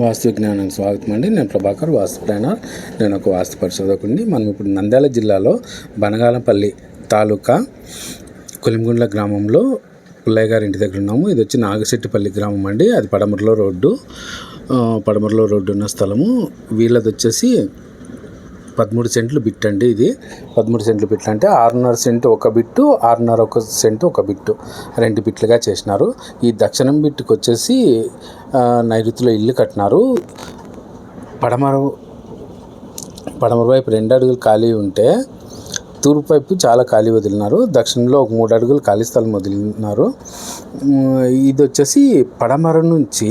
వాస్తు జ్ఞానానికి స్వాగతం అండి. నేను ప్రభాకర్ వాస్తు ప్లానర్. నేను ఒక వాస్తు పరిశోధకుడిని. మనం ఇప్పుడు నంద్యాల జిల్లాలో బనగాలపల్లి తాలూకా కొలింగుండ్ల గ్రామంలో పుల్లయ్య గారి ఇంటి దగ్గర ఉన్నాము. ఇది వచ్చి నాగశెట్టిపల్లి గ్రామం అండి. అది పడమరలో రోడ్డు. పడమరలో రోడ్డు ఉన్న స్థలము. వీళ్ళది వచ్చేసి పదమూడు సెంట్లు బిట్ అండి ఇది. పదమూడు సెంట్లు బిట్లు అంటే ఆరున్నర సెంటు ఒక బిట్టు ఆరున్నర ఒక సెంటు ఒక బిట్టు రెండు బిట్లుగా చేసినారు. ఈ దక్షిణం బిట్టుకు వచ్చేసి నైరుతిలో ఇల్లు కట్టినారు. పడమర పడమర వైపు రెండు అడుగులు ఖాళీ ఉంటే తూర్పు వైపు చాలా ఖాళీ వదిలినారు. దక్షిణంలో ఒక మూడు అడుగులు ఖాళీ స్థలం వదిలినారు. ఇది వచ్చేసి పడమర నుంచి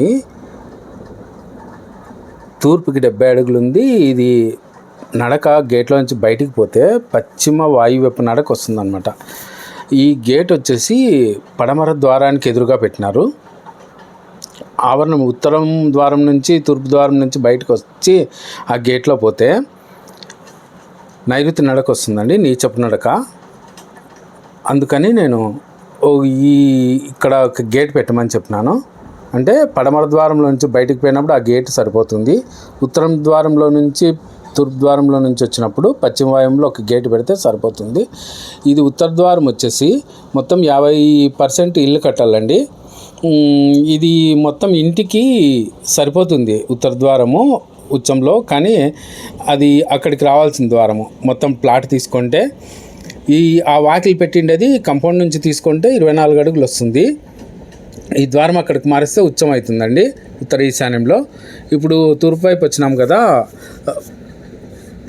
తూర్పుకి డెబ్బై అడుగులు ఉంది. ఇది నడక గేట్లో నుంచి బయటికి పోతే పశ్చిమ వాయువ్యపు నడక వస్తుందన్నమాట. ఈ గేట్ వచ్చేసి పడమర ద్వారానికి ఎదురుగా పెట్టినారు. ఆవరణం ఉత్తరం ద్వారం నుంచి తూర్పు ద్వారం నుంచి బయటకు వచ్చి ఆ గేట్లో పోతే నైరుతి నడక వస్తుందండి నీచపు నడక. అందుకని నేను ఓ ఈ ఇక్కడ ఒక గేట్ పెట్టమని చెప్పినాను. అంటే పడమర ద్వారంలో నుంచి బయటికి పోయినప్పుడు ఆ గేట్ సరిపోతుంది. ఉత్తరం ద్వారంలో నుంచి తూర్పు ద్వారంలో నుంచి వచ్చినప్పుడు పశ్చిమ వాయువులో ఒక గేట్ పెడితే సరిపోతుంది. ఇది ఉత్తర ద్వారం వచ్చేసి మొత్తం యాభై పర్సెంట్ ఇల్లు కట్టాలండి. ఇది మొత్తం ఇంటికి సరిపోతుంది ఉత్తర ద్వారము ఉచ్చంలో కానీ అది అక్కడికి రావాల్సిన ద్వారము. మొత్తం ప్లాట్ తీసుకుంటే ఈ ఆ వాకిలి పెట్టిండేది కంపౌండ్ నుంచి తీసుకుంటే ఇరవై నాలుగు అడుగులు వస్తుంది. ఈ ద్వారం అక్కడికి మారిస్తే ఉచ్చం అవుతుందండి ఉత్తర ఈశాన్యంలో. ఇప్పుడు తూర్పు వైపు వచ్చినాం కదా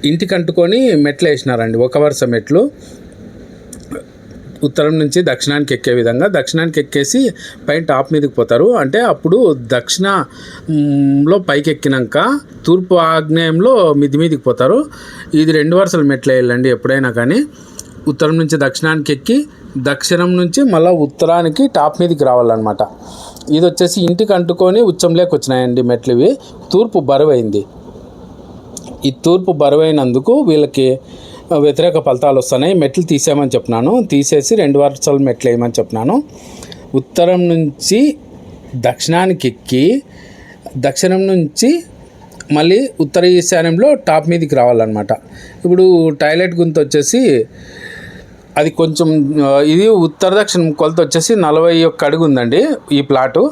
ఇంటికి అంటుకొని మెట్లు వేసినారండి. ఒక వరుస మెట్లు. ఉత్తరం నుంచి దక్షిణానికి ఎక్కే విధంగా దక్షిణానికి ఎక్కేసి పైన టాప్ మీదకి పోతారు. అంటే అప్పుడు దక్షిణంలో పైకి ఎక్కినాక తూర్పు ఆగ్నేయంలో మిది మీదకి పోతారు. ఇది రెండు వరుసలు మెట్లు వేయాలండి ఎప్పుడైనా కానీ. ఉత్తరం నుంచి దక్షిణానికి ఎక్కి దక్షిణం నుంచి మళ్ళీ ఉత్తరానికి టాప్ మీదకి రావాలన్నమాట. ఇది వచ్చేసి ఇంటికి అంటుకొని ఉచ్చంలోకి వచ్చినాయండి మెట్లు ఇవి. తూర్పు బరువైంది. ఈ తూర్పు బరువైనందుకు వీళ్ళకి వ్యతిరేక ఫలితాలు వస్తున్నాయి. మెట్లు తీసేయమని చెప్పినాను. తీసేసి రెండు వరుసలు మెట్లు వేయమని చెప్పినాను. ఉత్తరం నుంచి దక్షిణానికి ఎక్కి దక్షిణం నుంచి మళ్ళీ ఉత్తర ఈశాన్యంలో టాప్ మీదకి రావాలన్నమాట. ఇప్పుడు టాయిలెట్ గుంత వచ్చేసి అది కొంచెం ఇది ఉత్తర దక్షిణం కొలత వచ్చేసి నలభై ఒక్క అడుగు ఉందండి ఈ ప్లాటు.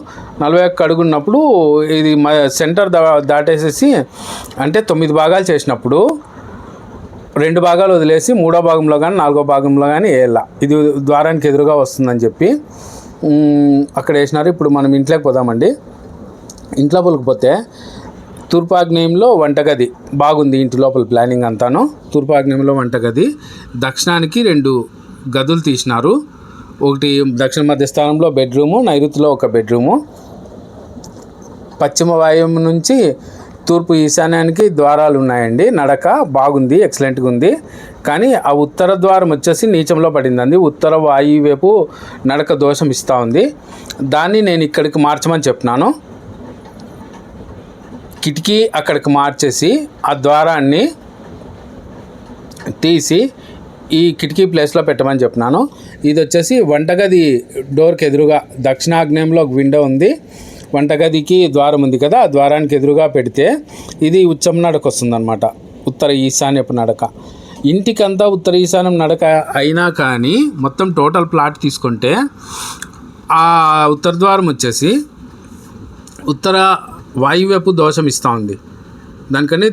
నలభై ఒక్క అడుగు ఉన్నప్పుడు ఇది మా సెంటర్ దా దాటేసేసి అంటే తొమ్మిది భాగాలు చేసినప్పుడు రెండు భాగాలు వదిలేసి మూడో భాగంలో కానీ నాలుగో భాగంలో కానీ వేయాల. ఇది ద్వారానికి ఎదురుగా వస్తుందని చెప్పి అక్కడ వేసినారు. ఇప్పుడు మనం ఇంట్లోకి పోదామండి. ఇంట్లో పోతే తూర్పాగ్నేయంలో వంటగది బాగుంది ఇంటి లోపల ప్లానింగ్ అంతాను. తూర్పాగ్నేయంలో వంటగది. దక్షిణానికి రెండు గదులు తీసినారు. ఒకటి దక్షిణ మధ్య స్థానంలో బెడ్రూము నైరుతిలో ఒక బెడ్రూము. పశ్చిమ వాయువు నుంచి తూర్పు ఈశాన్యానికి ద్వారాలు ఉన్నాయండి. నడక బాగుంది ఎక్సలెంట్గా ఉంది. కానీ ఆ ఉత్తర ద్వారం వచ్చేసి నీచంలో పడిందండి. ఉత్తర వాయు వైపు నడక దోషం ఇస్తూ ఉంది. దాన్ని నేను ఇక్కడికి మార్చమని చెప్పినాను. కిటికీ అక్కడికి మార్చేసి ఆ ద్వారాన్ని తీసి ఈ కిటికీ ప్లేస్లో పెట్టమని చెప్పినాను. ఇది వచ్చేసి వంటగది డోర్కి ఎదురుగా దక్షిణాగ్నేయంలో ఒక విండో ఉంది. వంటగదికి ద్వారం ఉంది కదా ఆ ద్వారానికి ఎదురుగా పెడితే ఇది ఉచ్చం నడక వస్తుందన్నమాట. ఉత్తర ఈశాన్యపు నడక. ఇంటికంతా ఉత్తర ఈశాన్యం నడక అయినా కానీ మొత్తం టోటల్ ప్లాట్ తీసుకుంటే ఆ ఉత్తర ద్వారం వచ్చేసి ఉత్తర వాయువ్యపు దోషం ఇస్తూ ఉంది. దానికని